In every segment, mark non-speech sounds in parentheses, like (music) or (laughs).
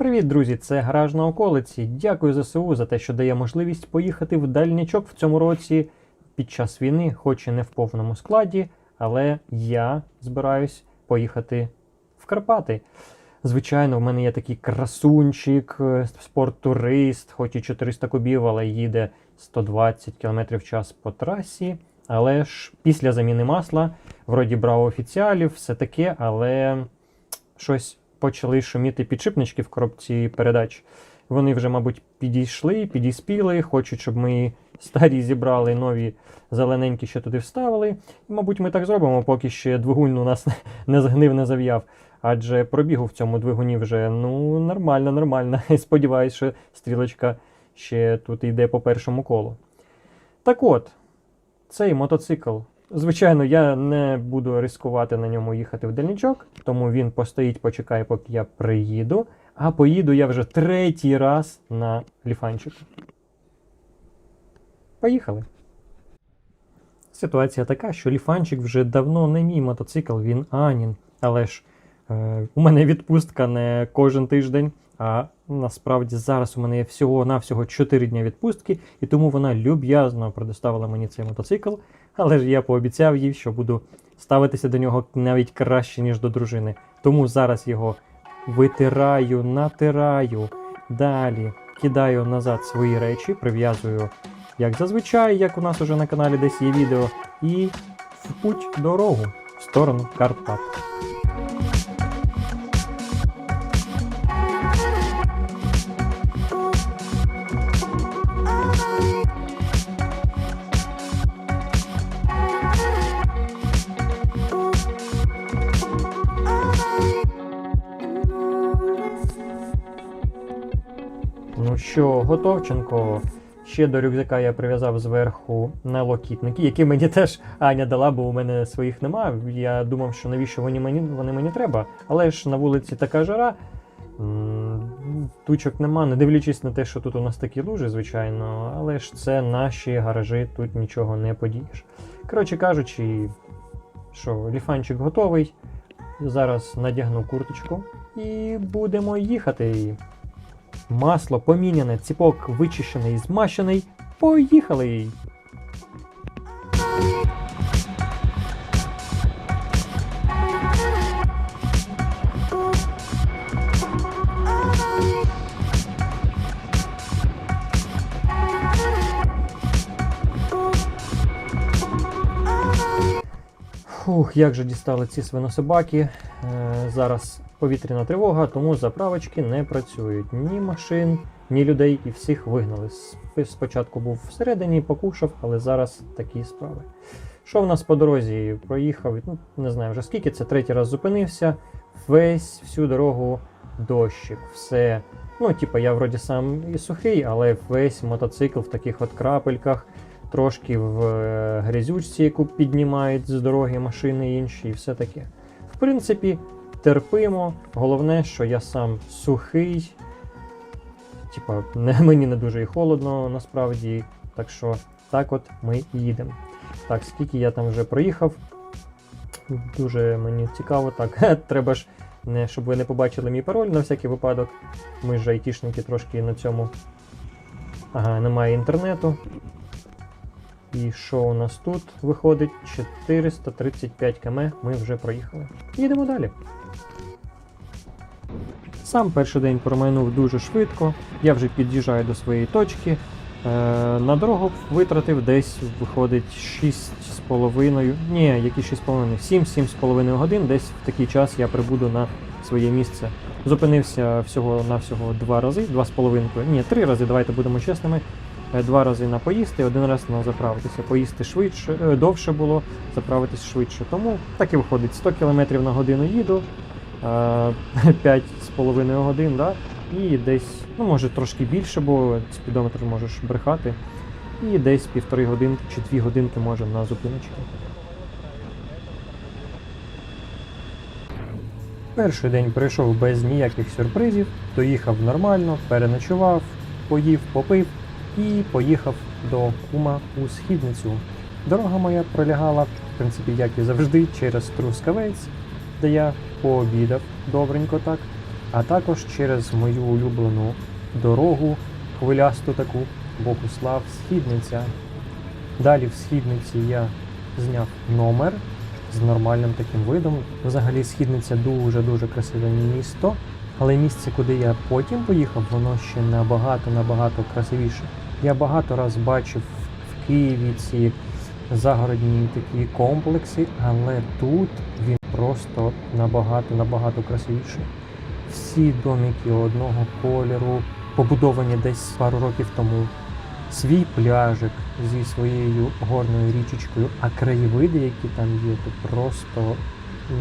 Привіт, друзі! Це гараж на околиці. Дякую ЗСУ за те, що дає можливість поїхати в дальнячок в цьому році під час війни, хоч і не в повному складі, але я збираюсь поїхати в Карпати. Звичайно, в мене є такий красунчик, е, спорттурист, хоч і 400 кубів, але їде 120 км в час по трасі. Але ж після заміни масла, вроді брав офіціалів, все таке, але щось почали шуміти підшипнички в коробці передач. Вони вже, мабуть, підійшли, підіспіли, хочуть, щоб ми старі зібрали, нові зелененькі ще туди вставили. І, мабуть, ми так зробимо, поки ще двигун у нас (laughs) не згнив, не зав'яв. Адже пробігу в цьому двигуні вже ну, нормально, нормально. (laughs) Сподіваюсь, що стрілочка ще тут йде по першому колу. Так от, цей мотоцикл. Звичайно, я не буду ризикувати на ньому їхати в дальничок, тому він постоїть, почекає, поки я приїду. А поїду я вже третій раз на ліфанчику. Поїхали. Ситуація така, що ліфанчик вже давно не мій мотоцикл, він Анін. Але ж е, у мене відпустка не кожен тиждень, а насправді зараз у мене є всього-навсього 4 дні відпустки, і тому вона люб'язно предоставила мені цей мотоцикл. Але ж я пообіцяв їй, що буду ставитися до нього навіть краще, ніж до дружини. Тому зараз його витираю, натираю, далі кидаю назад свої речі, прив'язую, як зазвичай, як у нас уже на каналі десь є відео, і в путь дорогу в сторону Карпат. Що, готовченко. Ще до рюкзака я прив'язав зверху налокітники, які мені теж Аня дала, бо у мене своїх нема. Я думав, що навіщо вони мені, вони мені треба. Але ж на вулиці така жара, тучок нема, не дивлячись на те, що тут у нас такі лужі, звичайно, але ж це наші гаражі, тут нічого не подієш. Коротше кажучи, що ліфанчик готовий. Зараз надягну курточку і будемо їхати. Масло поміняне, ціпок вичищений, змащений. Поїхали! Фух, як же дістали ці свинособаки. Е, зараз повітряна тривога, тому заправочки не працюють. Ні машин, ні людей, і всіх вигнали. Спочатку був всередині, покушав, але зараз такі справи. Що в нас по дорозі? Проїхав, ну, не знаю вже скільки, це третій раз зупинився. Весь всю дорогу дощик. Все. Ну, типа, я вроді сам і сухий, але весь мотоцикл в таких от крапельках трошки в е, грязючці, яку піднімають з дороги машини інші, і все таке. В принципі, терпимо. Головне, що я сам сухий. Типа, не, (laughs) мені не дуже і холодно насправді. Так що так от ми і їдемо. Так, скільки я там вже проїхав. Дуже мені цікаво. Так, (laughs) треба ж, не, щоб ви не побачили мій пароль на всякий випадок. Ми ж айтішники трошки на цьому. Ага, немає інтернету. І що у нас тут виходить? 435 км ми вже проїхали. Їдемо далі. Сам перший день промайнув дуже швидко. Я вже під'їжджаю до своєї точки. Е, на дорогу витратив десь, виходить, 6,5. Ні, які 6,5, 7-7,5 годин. Десь в такий час я прибуду на своє місце. Зупинився всього-навсього два рази, два з половинкою. Ні, три рази, давайте будемо чесними. Е, Два рази на поїсти, один раз на заправитися. Поїсти швидше, е, довше було, заправитись швидше. Тому так і виходить 100 км на годину їду, е, (laughs) 5,5 годин, да? і десь, ну може трошки більше, бо спідометр можеш брехати. І десь півтори годинки чи дві годинки може на зупиночку. Перший день пройшов без ніяких сюрпризів, доїхав нормально, переночував, поїв, попив і поїхав до кума у східницю. Дорога моя пролягала, в принципі, як і завжди, через Трускавець, де я пообідав добренько так. а також через мою улюблену дорогу, хвилясту таку, Богуслав, Східниця. Далі в Східниці я зняв номер з нормальним таким видом. Взагалі Східниця дуже-дуже красиве місто, але місце, куди я потім поїхав, воно ще набагато-набагато красивіше. Я багато раз бачив в Києві ці загородні такі комплекси, але тут він просто набагато-набагато красивіший. Всі домики одного кольору, побудовані десь пару років тому. Свій пляжик зі своєю горною річечкою, а краєвиди, які там є, то просто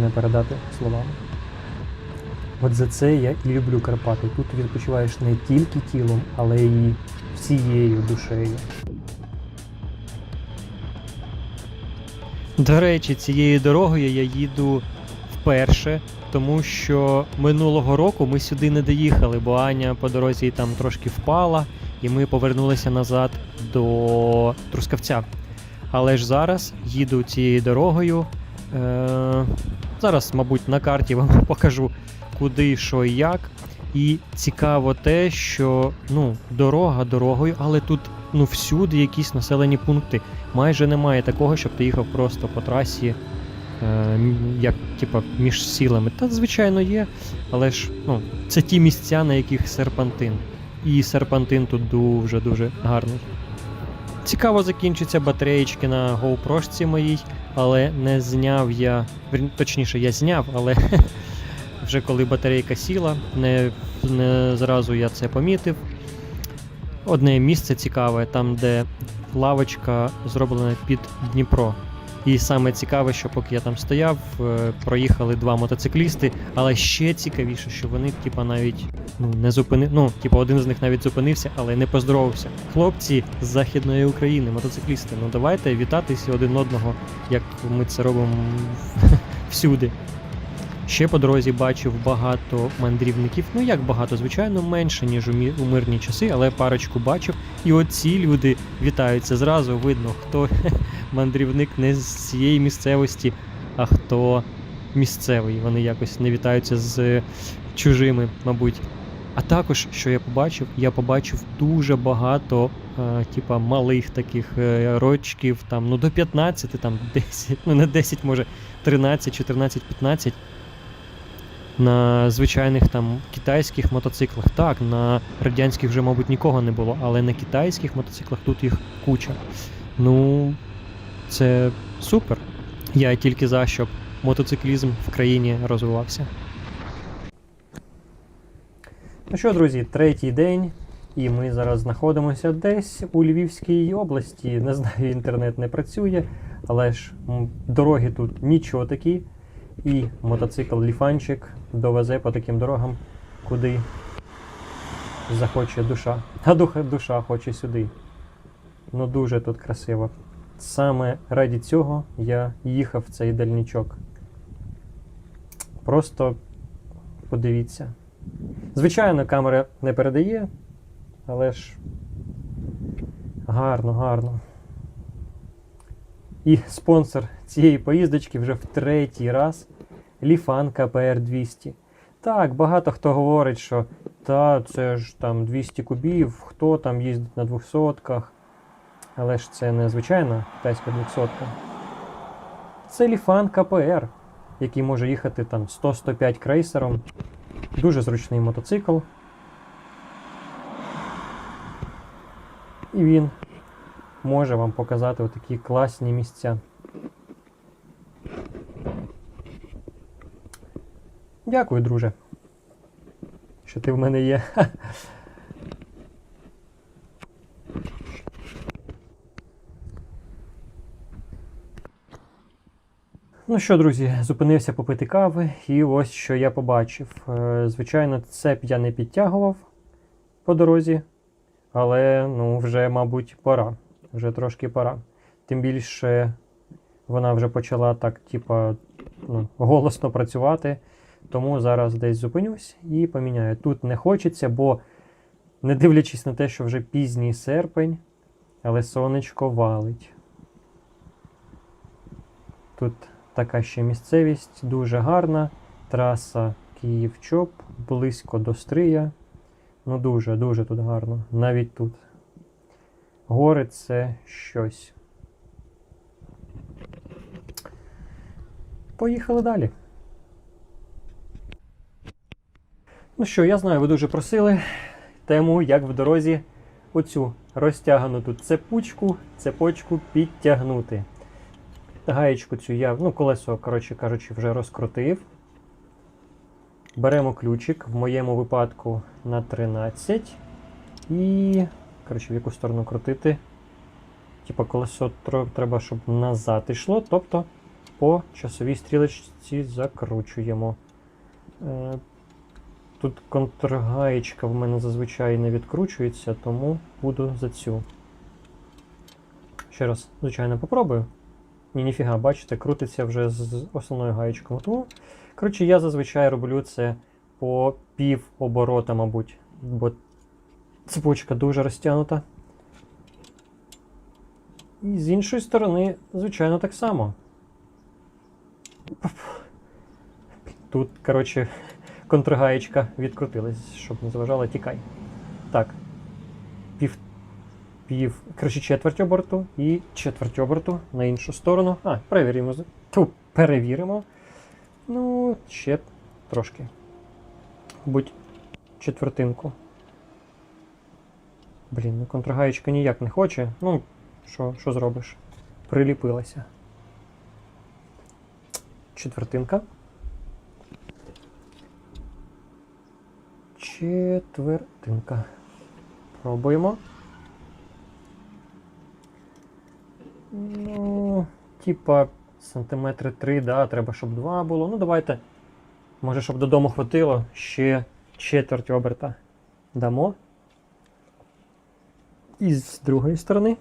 не передати словами. От за це я і люблю Карпати. Тут ти відпочиваєш не тільки тілом, але й всією душею. До речі, цією дорогою я їду вперше, тому що минулого року ми сюди не доїхали, бо Аня по дорозі там трошки впала, і ми повернулися назад до Трускавця. Але ж зараз їду цією дорогою. Е- зараз, мабуть, на карті вам (laughs) покажу, куди, що і як. І цікаво те, що ну, дорога дорогою, але тут ну, всюди якісь населені пункти. Майже немає такого, щоб ти їхав просто по трасі, е, як типа, між сілами. Та, звичайно, є, але ж ну, це ті місця, на яких серпантин. І серпантин тут дуже-дуже гарний. Цікаво закінчиться батареєчки на GoPro моїй, але не зняв я. Точніше, я зняв, але (laughs) вже коли батарейка сіла, не, не зразу я це помітив. Одне місце цікаве, там, де лавочка зроблена під Дніпро. І саме цікаве, що поки я там стояв, е, проїхали два мотоциклісти, але ще цікавіше, що вони, типа, навіть ну, не зупини... Ну, типа, один з них навіть зупинився, але не поздоровався. Хлопці з Західної України, мотоциклісти, ну давайте вітатися один одного, як ми це робимо (laughs) всюди. Ще по дорозі бачив багато мандрівників. Ну як багато, звичайно, менше, ніж у, мирні часи, але парочку бачив. І оці люди вітаються. Зразу видно, хто (laughs) мандрівник не з цієї місцевості, а хто місцевий. Вони якось не вітаються з чужими, мабуть. А також, що я побачив, я побачив дуже багато, е, типа, малих таких е, рочків, там, ну до 15, там (laughs) 10, ну не 10, може 13, 14, 15 на звичайних там китайських мотоциклах. Так, на радянських вже, мабуть, нікого не було, але на китайських мотоциклах тут їх куча. Ну, це супер. Я тільки за, щоб мотоциклізм в країні розвивався. Ну що, друзі, третій день, і ми зараз знаходимося десь у Львівській області. Не знаю, інтернет не працює, але ж дороги тут нічого такі. І мотоцикл Ліфанчик довезе по таким дорогам, куди захоче душа. А духа, душа хоче сюди. Ну дуже тут красиво. Саме раді цього я їхав в цей дальнічок. Просто подивіться. Звичайно, камера не передає, але ж гарно, гарно. І спонсор цієї поїздочки вже в третій раз Ліфан КПР 200. Так, багато хто говорить, що та це ж там 200 кубів, хто там їздить на 200-ках. Але ж це не звичайна китайська 200. Це Ліфан КПР, який може їхати там 100-105 крейсером. Дуже зручний мотоцикл. І він може вам показати отакі класні місця. Дякую, друже. Що ти в мене є. (laughs) Ну що, друзі, зупинився попити кави, і ось що я побачив. Е, Звичайно, цеп я не підтягував по дорозі, але ну, вже, мабуть, пора. Вже трошки пора. Тим більше вона вже почала так, типа, ну, голосно працювати. Тому зараз десь зупинюсь і поміняю. Тут не хочеться, бо не дивлячись на те, що вже пізній серпень, але сонечко валить. Тут така ще місцевість, дуже гарна. Траса її в чоп, близько до стрия. Ну дуже, дуже тут гарно. Навіть тут. Гори це щось. Поїхали далі. Ну що, я знаю, ви дуже просили тему, як в дорозі оцю розтягнуту цепучку, цепочку підтягнути. Гаєчку цю я, ну, колесо, коротше кажучи, вже розкрутив. Беремо ключик, в моєму випадку на 13. І. Коротше, в яку сторону крутити. Типа колесо треба, щоб назад йшло. Тобто по часовій стрілочці закручуємо. Е, Тут контргаєчка в мене зазвичай не відкручується, тому буду за цю. Ще раз, звичайно, попробую. Ні, ніфіга, бачите, крутиться вже з основною гаєчкою. Тому, коротше, я зазвичай роблю це по пів оборота, мабуть, бо цепочка дуже розтягнута. І з іншої сторони, звичайно, так само. Тут, коротше, контргаєчка відкрутилась, щоб не заважала, тікай. Так. Пів. Пів. Коротше, четверть оберту і четверть оберту на іншу сторону. А, перевіримо. Ту, перевіримо. Ну, ще трошки. Будь четвертинку. Блін, ну контргаєчка ніяк не хоче. Ну, що, що зробиш? Приліпилася. Четвертинка. Четвертинка. Пробуємо. Ну, типа, сантиметри 3, да, треба, щоб 2 було. Ну, давайте. Може, щоб додому хватило, ще четверть оберта дамо. І з другої сторони.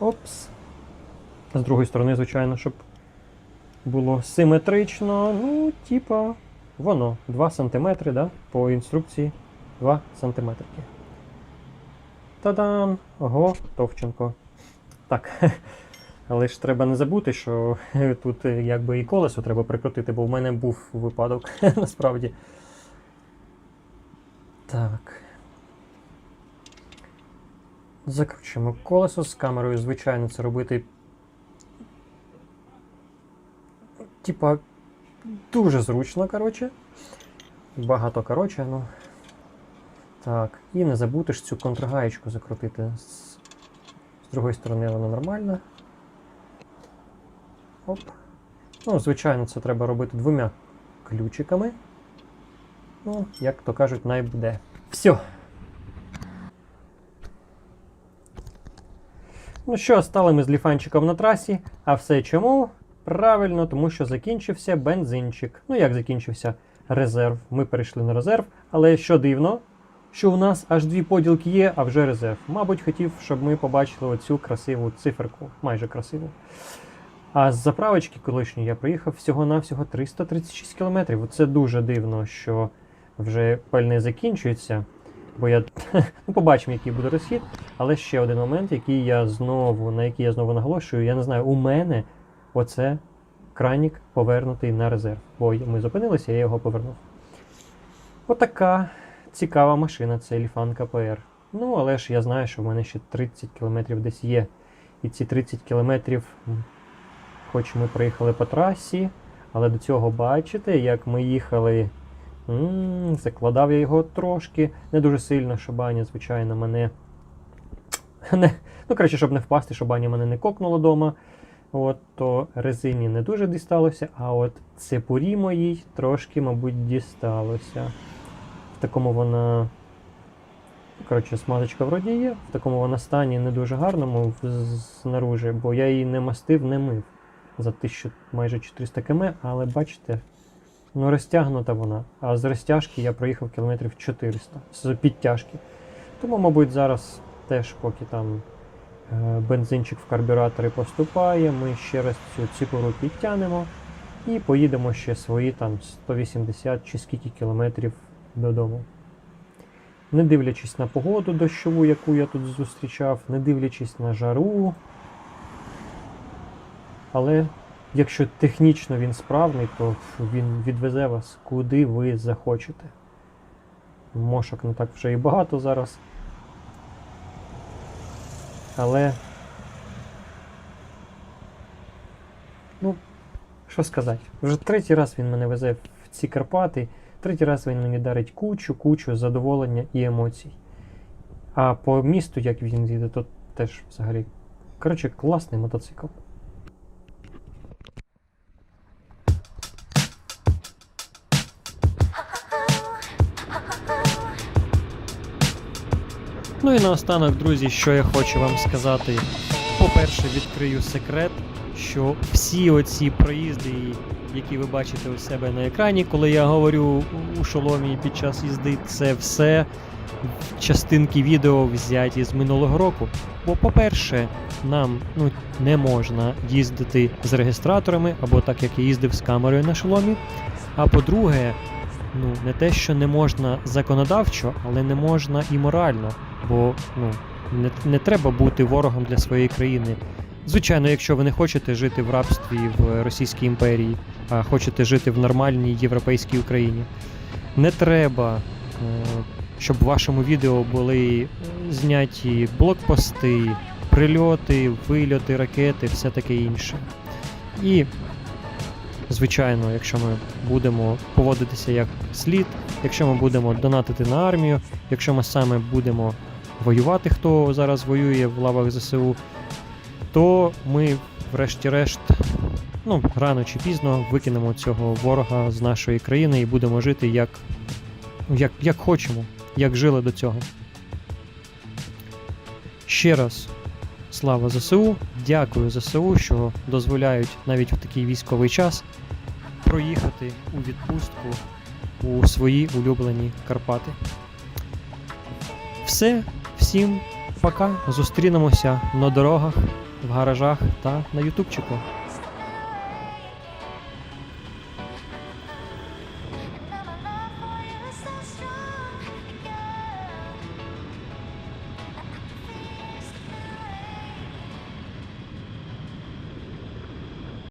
Опс. З другої сторони, звичайно, щоб було симетрично. Ну, типа, воно. 2 см, да? По інструкції 2 см. Та-дам! Готовченко. Так. (laughs) Але ж треба не забути, що (laughs) тут е, якби і колесо треба прикрутити, бо в мене був випадок (laughs) насправді. Так. Закручуємо колесо з камерою, звичайно, це робити. Типа, дуже зручно, коротше. Багато коротше, ну. Так, і не забути ж цю контргаєчку закрутити. З, з другої сторони вона нормальна. Оп. Ну, звичайно, це треба робити двома ключиками. Ну, як то кажуть, най буде. Все. Ну що, стали ми з ліфанчиком на трасі. А все чому? Правильно, тому що закінчився бензинчик. Ну як закінчився резерв? Ми перейшли на резерв, але що дивно, що у нас аж дві поділки є, а вже резерв. Мабуть, хотів, щоб ми побачили оцю красиву циферку, майже красиву. А з заправочки колишньої я приїхав всього-навсього 336 кілометрів. Це дуже дивно, що вже пальне закінчується. Бо я (laughs) ну, побачимо, який буде розхід. Але ще один момент, який я знову, на який я знову наголошую, я не знаю, у мене оце кранік повернутий на резерв. Бо ми зупинилися, я його повернув. Отака цікава машина, це Ліфан КПР. Ну, але ж я знаю, що в мене ще 30 кілометрів десь є. І ці 30 кілометрів, хоч ми проїхали по трасі, але до цього бачите, як ми їхали. Закладав я його трошки, не дуже сильно, щоб Аня, звичайно, мене. Не, ну, коротше, щоб не впасти, щоб Аня мене не кокнула вдома. От, то резині не дуже дісталося, а от цепурі моїй трошки, мабуть, дісталося. В такому вона. Коротше, смазочка вроді є, в такому вона стані не дуже гарному знаружи, бо я її не мастив, не мив за 1000 майже 400 км, але бачите, ну розтягнута вона. А з розтяжки я проїхав кілометрів 400 з підтяжки. Тому, мабуть, зараз теж, поки там е, бензинчик в карбюраторі поступає, ми ще раз цю ціпору підтягнемо і поїдемо ще свої там 180 чи скільки кілометрів додому. Не дивлячись на погоду дощову, яку я тут зустрічав, не дивлячись на жару. Але якщо технічно він справний, то він відвезе вас куди ви захочете. Мошок не так вже і багато зараз. Але. Ну, що сказати? Вже третій раз він мене везе в ці Карпати, третій раз він мені дарить кучу, кучу задоволення і емоцій. А по місту, як він їде, то теж взагалі. Коротше, класний мотоцикл. І наостанок, друзі, що я хочу вам сказати. По-перше, відкрию секрет, що всі оці проїзди, які ви бачите у себе на екрані, коли я говорю у шоломі під час їзди, це все частинки відео взяті з минулого року. Бо, по-перше, нам ну, не можна їздити з реєстраторами, або так як я їздив з камерою на шоломі. А по-друге, ну не те, що не можна законодавчо, але не можна і морально. Бо ну, не, не треба бути ворогом для своєї країни. Звичайно, якщо ви не хочете жити в рабстві в Російській імперії, а хочете жити в нормальній європейській Україні, не треба, е, щоб в вашому відео були зняті блокпости, прильоти, вильоти, ракети, все таке інше. І, звичайно, якщо ми будемо поводитися як слід, якщо ми будемо донатити на армію, якщо ми саме будемо воювати, хто зараз воює в лавах ЗСУ, то ми, врешті-решт, ну, рано чи пізно викинемо цього ворога з нашої країни і будемо жити як, як, як хочемо, як жили до цього. Ще раз слава ЗСУ, дякую ЗСУ, що дозволяють навіть в такий військовий час проїхати у відпустку у свої улюблені Карпати. Все, всім пока. Зустрінемося на дорогах, в гаражах та на ютубчику.